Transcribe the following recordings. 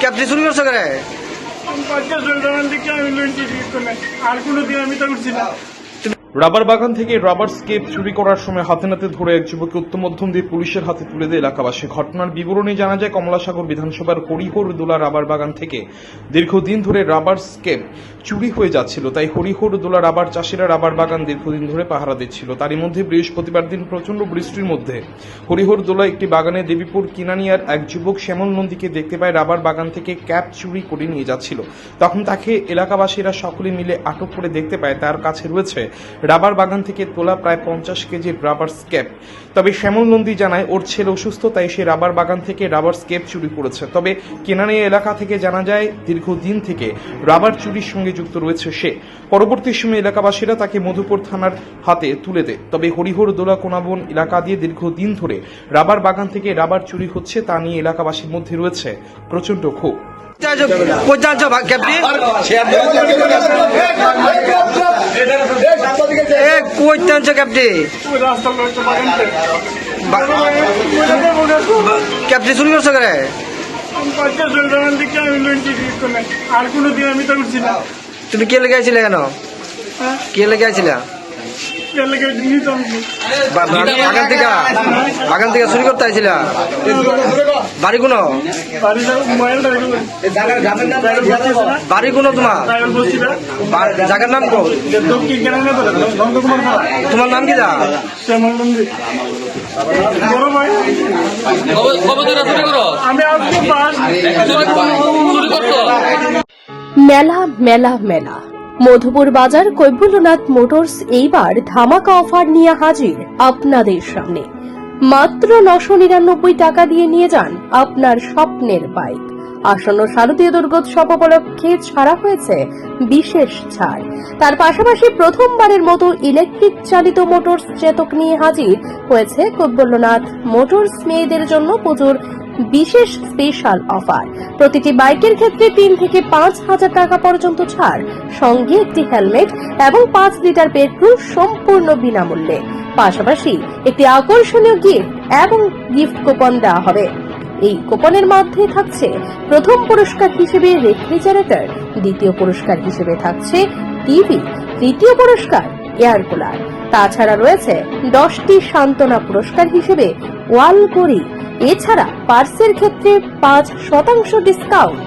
ক্যাপটি চুরি করছ করে বাচ্চা চলতাম দিকে আমি লুঞ্চি আর কোনো দিন আমি তো উঠছি না। রাবার বাগান থেকে রাবার স্কেপ চুরি করার সময় হাতে নাতে ধরে এক যুবককে উত্তম মধ্যম দিয়ে পুলিশের হাতে তুলে দেয় এলাকাবাসী। ঘটনার বিবরণে জানা যায়, কমলাসাগর বিধানসভার হরিহর দোলা রাবার বাগান থেকে দীর্ঘদিন ধরে রাবার স্কেপ চুরি হয়ে যাচ্ছিল। তাই হরিহর দোলা রাবার চাষিরা রাবার বাগান দীর্ঘদিন ধরে পাহারা দিচ্ছিল। তারই মধ্যে বৃহস্পতিবার দিন প্রচণ্ড বৃষ্টির মধ্যে হরিহর দোলা একটি বাগানে দেবীপুর কিনানিয়ার এক যুবক শ্যামল নন্দীকে দেখতে পায় রাবার বাগান থেকে ক্যাপ চুরি করে নিয়ে যাচ্ছিল। তখন তাকে এলাকাবাসীরা সকলে মিলে আটক করে দেখতে পায়। তার কাছে রয়েছে রাবার বাগান থেকে তোলা প্রায় পঞ্চাশ কেজির রাবার স্কেপ তবে শ্যামল নন্দী জানায় ওর ছেলে অসুস্থ তাই সে রাবার বাগান থেকে রাবার স্কেপ চুরি করেছে তবে কেনানিয়া এলাকা থেকে জানা যায় দীর্ঘদিন থেকে রাবার চুরির সঙ্গে যুক্ত রয়েছে সে পরবর্তী সময়ে এলাকাবাসীরা তাকে মধুপুর থানার হাতে তুলে দেয় তবে হরিহর দোলা কোনাবন এলাকা দিয়ে দীর্ঘদিন ধরে রাবার বাগান থেকে রাবার চুরি হচ্ছে তা নিয়ে এলাকাবাসীর মধ্যে রয়েছে প্রচণ্ড ক্ষোভ কই জানছো ক্যাপটি? ক্যাপটি চুরি করছ আমি করে আর কোনোদিন আমি তো উঠছি না তুমি কে লেগে আইছিলে কেন? কে লেগে আইছিলা লেগে নিতাম। বা- বা- বাগান থেকে বাগান থেকে চুরি করতে আইছিলা? বাড়ি কোনো বাড়ি তোমার? জায়গার নাম কো তোমার নাম কি করছ মেলা মেলা মেলা। মধুপুর বাজার কৈবল্যনাথ মোটরস এইবার ধামাকা অফার নিয়ে হাজির আপনাদের সামনে। মাত্র নশো নিরানব্বই টাকা দিয়ে নিয়ে যান আপনার স্বপ্নের বাইক। আসন্ন শারদীয় দুর্গোৎসব উপলক্ষে ছাড়া হয়েছে বিশেষ ছাড়। তার পাশাপাশি প্রথমবারের মতো ইলেকট্রিক চালিত মোটরস চেতক নিয়ে হাজির হয়েছে কৈবল্যনাথ মোটরস মেয়েদের জন্য পুজোর বিশেষ স্পেশাল অফার প্রতিটি বাইকের ক্ষেত্রে তিন থেকে পাঁচ হাজার টাকা পর্যন্ত ছাড়, সঙ্গে একটি হেলমেট এবং পাঁচ লিটার পেট্রোল সম্পূর্ণ বিনামূল্যে। পাশাপাশি একটি আকর্ষণীয় গিফট এবং গিফট কুপন দেওয়া হবে। এই কোপনের মধ্যে থাকছে প্রথম পুরস্কার হিসেবে রেফ্রিজারেটর, দ্বিতীয় পুরস্কার হিসেবে থাকছে টিভি, তৃতীয় পুরস্কার এয়ার কুলার। তাছাড়া রয়েছে দশটি সান্ত্বনা পুরস্কার হিসেবে ওয়াল ঘড়ি এছাড়া পার্সের ক্ষেত্রে পাঁচ শতাংশ discount.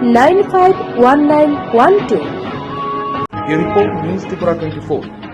951912. A report news Tripura 24.